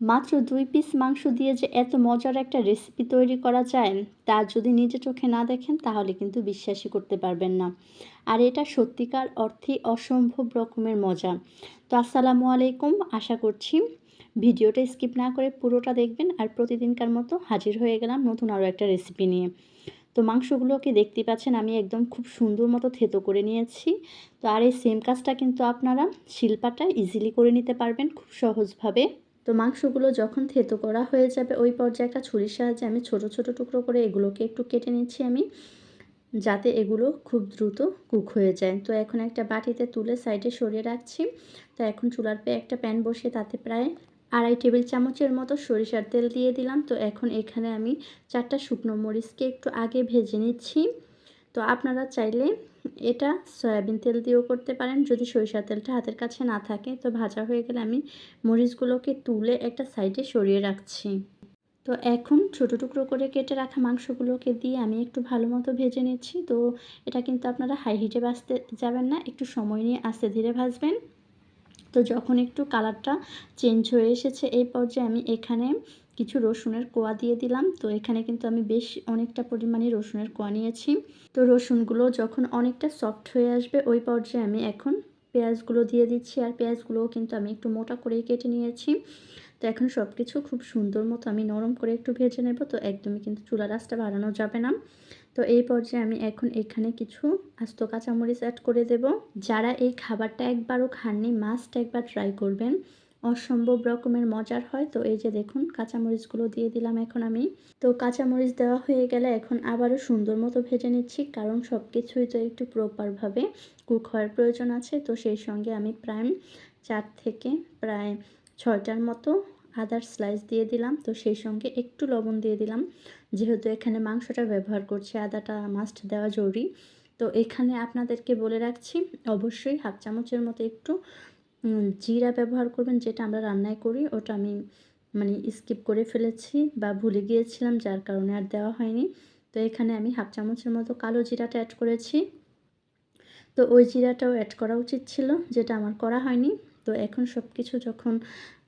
মাত্র দুই পিস মাংস দিয়ে যে এত মজার একটা রেসিপি তৈরি করা যায়, তা যদি নিজে চোখে না দেখেন, তাহলে কিন্তু বিশ্বাসই করতে পারবেন না। আর এটা সত্যিকার অর্থে অসম্ভব রকমের মজা। তো আসসালামু আলাইকুম, আশা করছি ভিডিওটা স্কিপ না করে পুরোটা দেখবেন আর প্রতিদিনকার মতো হাজির হয়ে গেলাম নতুন আরও একটা রেসিপি নিয়ে। তো মাংসগুলোকে দেখতে পাচ্ছেন, আমি একদম খুব সুন্দর মতো থেতো করে নিয়েছি। তো আর এই সেম কাজটা কিন্তু আপনারা শিল্পাটা ইজিলি করে নিতে পারবেন খুব সহজভাবে। তো মাংসগুলো যখন থেতো করা হয়ে যাবে, ওই পর্যায়ে একটা ছুরির সাহায্যে আমি ছোট ছোট টুকরো করে এগুলোকে একটু কেটে নিচ্ছি আমি, যাতে এগুলো খুব দ্রুত কুক হয়ে যায়। তো এখন একটা বাটিতে তুলে সাইডে সরিয়ে রাখছি। তো এখন চুলার পে, একটা প্যান বসিয়ে তাতে প্রায় আড়াই টেবিল চামচের মতো সরিষার তেল দিয়ে দিলাম। তো এখন এখানে আমি চারটা শুকনো মরিচকে একটু আগে ভেজে নিচ্ছি। তো আপনারা চাইলে এটা সয়াবিন তেল দিয়েও করতে পারেন। যদি সরিষার তেলটা হাতের কাছে না থাকে, তো ভাজা হয়ে গেলে আমি মরিচগুলোকে তুলে একটা সাইডে সরিয়ে রাখছি। তো এখন ছোটো টুকরো করে কেটে রাখা মাংসগুলোকে দিয়ে আমি একটু ভালো মতো ভেজে নিচ্ছি। তো এটা কিন্তু আপনারা হাই হিটে ভাজতে যাবেন না, একটু সময় নিয়ে আস্তে ধীরে ভাজবেন। তো যখন একটু কালারটা চেঞ্জ হয়ে এসেছে, এই পর্যায়ে আমি এখানে কিছু রসুনের কোয়া দিয়ে দিলাম। তো এখানে কিন্তু আমি বেশ অনেকটা পরিমাণে রসুনের কোয়া নিয়েছি। তো রসুনগুলো যখন অনেকটা সফট হয়ে আসবে, ওই পর্যায়ে আমি এখন পেঁয়াজগুলো দিয়ে দিচ্ছি। আর পেঁয়াজগুলোও কিন্তু আমি একটু মোটা করেই কেটে নিয়েছি। তো এখন সব কিছু খুব সুন্দর মতো আমি নরম করে একটু ভেজে নেব। তো একদমই কিন্তু চুলা রাসটা বাড়ানো যাবে না। তো এই পর্যায়ে আমি এখন এখানে কিছু আস্ত কাঁচামরিচ অ্যাড করে দেব। যারা এই খাবারটা একবারও খাননি মাস্ট একবার ট্রাই করবেন। অসম্ভব রকমের মজার হয়। তো এই যে দেখুন, কাঁচামরিচগুলো দিয়ে দিলাম এখন আমি। তো কাঁচামরিচ দেওয়া হয়ে গেলে এখন আবারও সুন্দর মতো ভেজে নিচ্ছি, কারণ সব কিছুই তো একটু প্রপারভাবে কুক হওয়ার প্রয়োজন আছে। তো সেই সঙ্গে আমি প্রায় চার থেকে প্রায় ছয়টার মতো আদার স্লাইস দিয়ে দিলাম। তো সেই সঙ্গে একটু লবণ দিয়ে দিলাম। যেহেতু এখানে মাংসটা ব্যবহার করছি, আদাটা মাস্ট দেওয়া জরুরি। তো এখানে আপনাদেরকে বলে রাখছি, অবশ্যই হাফ চামচের মতো একটু জিরা ব্যবহার করবেন যেটা আমরা রান্নায় করি, ওটা আমি মানে স্কিপ করে ফেলেছি বা ভুলে গিয়েছিলাম, যার কারণে আর দেওয়া হয়নি। তো এখানে আমি হাফ চামচের মতো কালো জিরাটা অ্যাড করেছি। তো ওই জিরাটাও অ্যাড করা উচিত ছিল, যেটা আমার করা হয়নি। তো এখন সব কিছু যখন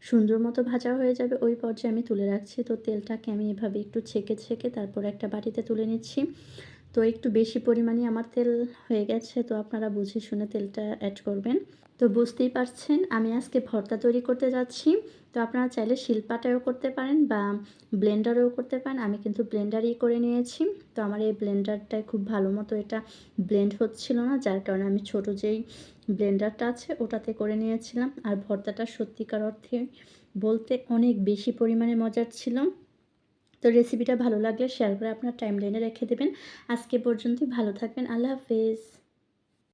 সুন্দর মতো ভাজা হয়ে যাবে, ওই পর্যায়ে আমি তুলে রাখছি। তো তেলটাকে আমি এভাবে একটু ছেঁকে ছেঁকে তারপর একটা বাটিতে তুলে নিচ্ছি। তো একটু বেশি পরিমাণে আমার তেল হয়ে গেছে, তো আপনারা বুঝে শুনে তেলটা অ্যাড করবেন। তো বুঝতেই পারছেন, আমি আজকে ভর্তা তৈরি করতে যাচ্ছি। তো আপনারা চাইলে শিল্পাটাও করতে পারেন বা ব্লেন্ডারেও করতে পারেন। আমি কিন্তু ব্লেন্ডারই করে নিয়েছি। তো আমার এই ব্লেন্ডারটায় খুব ভালো মতো এটা ব্লেন্ড হচ্ছিল না, যার কারণে আমি ছোট যেই ব্লেন্ডারটা আছে ওটাতে করে নিয়েছিলাম। আর ভর্তাটা সত্যিকার অর্থে বলতে অনেক বেশি পরিমাণে মজার ছিল। তো রেসিপিটা ভালো লাগলে শেয়ার করে আপনার টাইম লাইনে রেখে দেবেন। আজকে পর্যন্তই ভালো থাকবেন। আল্লাহ হাফেজ।